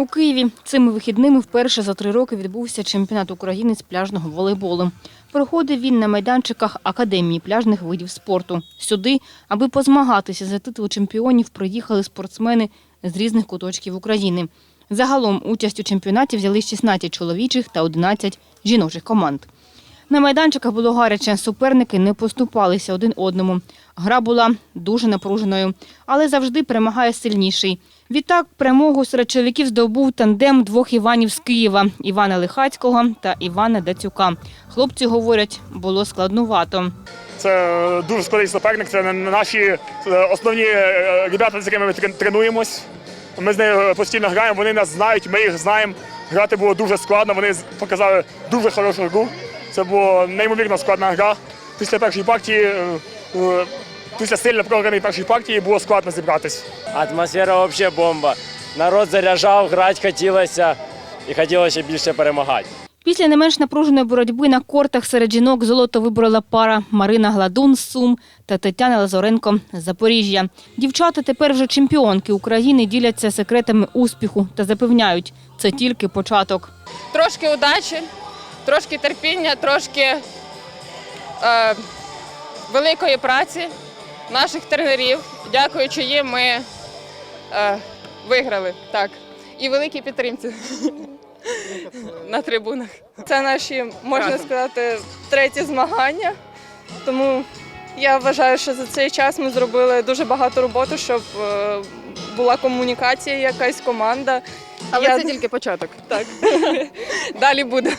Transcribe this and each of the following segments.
У Києві цими вихідними вперше за три роки відбувся чемпіонат України з пляжного волейболу. Проходив він на майданчиках Академії пляжних видів спорту. Сюди, аби позмагатися за титул чемпіонів, приїхали спортсмени з різних куточків України. Загалом участь у чемпіонаті взяли 16 чоловічих та 11 жіночих команд. На майданчиках було гаряче, суперники не поступалися один одному. Гра була дуже напруженою, але завжди перемагає сильніший. Відтак перемогу серед чоловіків здобув тандем двох Іванів з Києва – Івана Лихацького та Івана Дацюка. Хлопці говорять, було складнувато. Це дуже складний суперник. Це наші е, основні е, ребята, з якими ми тренуємось. Ми з нею постійно граємо, вони нас знають, ми їх знаємо. Грати було дуже складно. Вони показали дуже хорошу гру. Це була неймовірно складна гра. Після першої партії, е, е, після сильно програної першої партії було складно зібратись. Атмосфера взагалі бомба. Народ заряджав, грати хотілося і хотілося більше перемагати. Після не менш напруженої боротьби на кортах серед жінок золото виборола пара Марина Гладун з Сум та Тетяна Лазоренко з Запоріжжя. Дівчата тепер вже чемпіонки України діляться секретами успіху та запевняють, це тільки початок. трошки удачі, трошки терпіння, трошки е, великої праці наших тренерів. Дякуючи їм, ми е, виграли. Так. І великій підтримці на трибунах. Це наші, можна сказати, треті змагання. Тому я вважаю, що за цей час ми зробили дуже багато роботи, щоб е, була комунікація, якась команда. Але Я- це тільки початок. Так. Далі буде.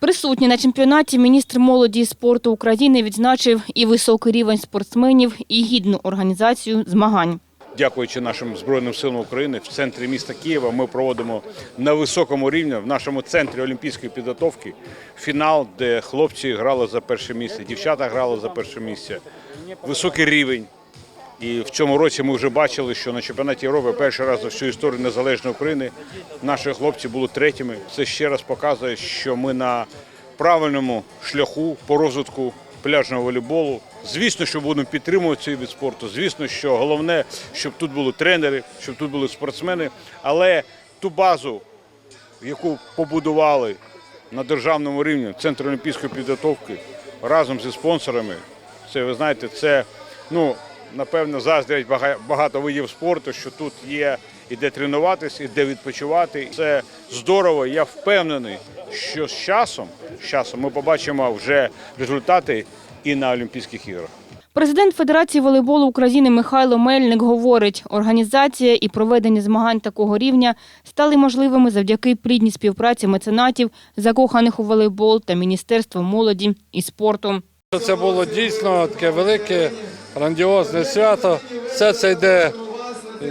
Присутній на чемпіонаті міністр молоді і спорту України відзначив і високий рівень спортсменів, і гідну організацію змагань. Дякуючи нашим Збройним силам України, в центрі міста Києва ми проводимо на високому рівні в нашому центрі олімпійської підготовки фінал, де хлопці грали за перше місце, дівчата грали за перше місце. Високий рівень. І в цьому році ми вже бачили, що на чемпіонаті Європи перший раз за всю історію незалежної України наші хлопці були третіми. Це ще раз показує, що ми на правильному шляху по розвитку пляжного волейболу. Звісно, що будемо підтримувати цей від спорту. Звісно, що головне, щоб тут були тренери, щоб тут були спортсмени. Але ту базу, яку побудували на державному рівні Центр олімпійської підготовки разом зі спонсорами, це ви знаєте, це ну напевно заздрять бага- багато видів спорту, що тут є і де тренуватись, і де відпочивати. Це здорово. Я впевнений, що з часом, з часом ми побачимо вже результати і на Олімпійських іграх. Президент Федерації волейболу України Михайло Мельник говорить, організація і проведення змагань такого рівня стали можливими завдяки плідній співпраці меценатів, закоханих у волейбол та Міністерства молоді і спорту. Це було дійсно таке велике, грандіозне свято. Все це йде е,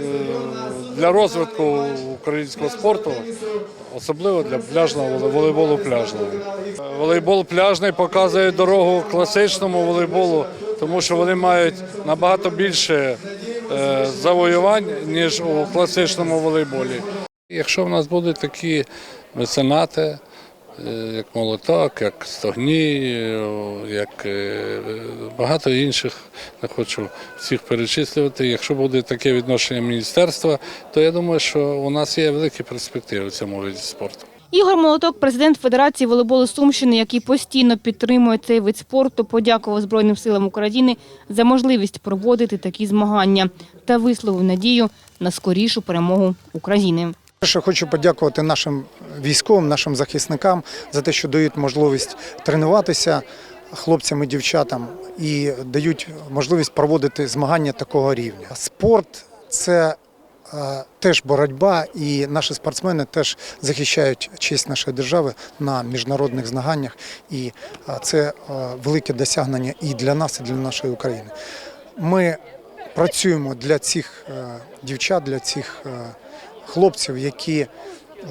для розвитку українського спорту, особливо для пляжного воле- волейболу пляжного. Волейбол пляжний показує дорогу класичному волейболу, тому що вони мають набагато більше е, завоювань, ніж у класичному волейболі. Якщо в нас будуть такі меценати, як молоток, як стогні, е, як е, багато інших, не хочу всіх перечислювати. Якщо буде таке відношення міністерства, то я думаю, що у нас є великі перспективи в цьому виді спорту. Ігор Молоток, президент Федерації волейболу Сумщини, який постійно підтримує цей вид спорту, подякував Збройним силам України за можливість проводити такі змагання та висловив надію на скорішу перемогу України. Перше хочу подякувати нашим військовим, нашим захисникам за те, що дають можливість тренуватися хлопцям і дівчатам і дають можливість проводити змагання такого рівня. Спорт це е, теж боротьба, і наші спортсмени теж захищають честь нашої держави на міжнародних змаганнях. І е, це е, велике досягнення і для нас, і для нашої України. Ми працюємо для цих дівчат, для цих хлопців, які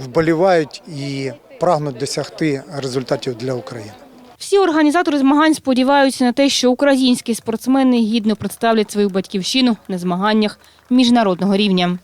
вболівають і прагнуть досягти результатів для України. Всі організатори змагань сподіваються на те, що українські спортсмени гідно представлять свою батьківщину на змаганнях міжнародного рівня.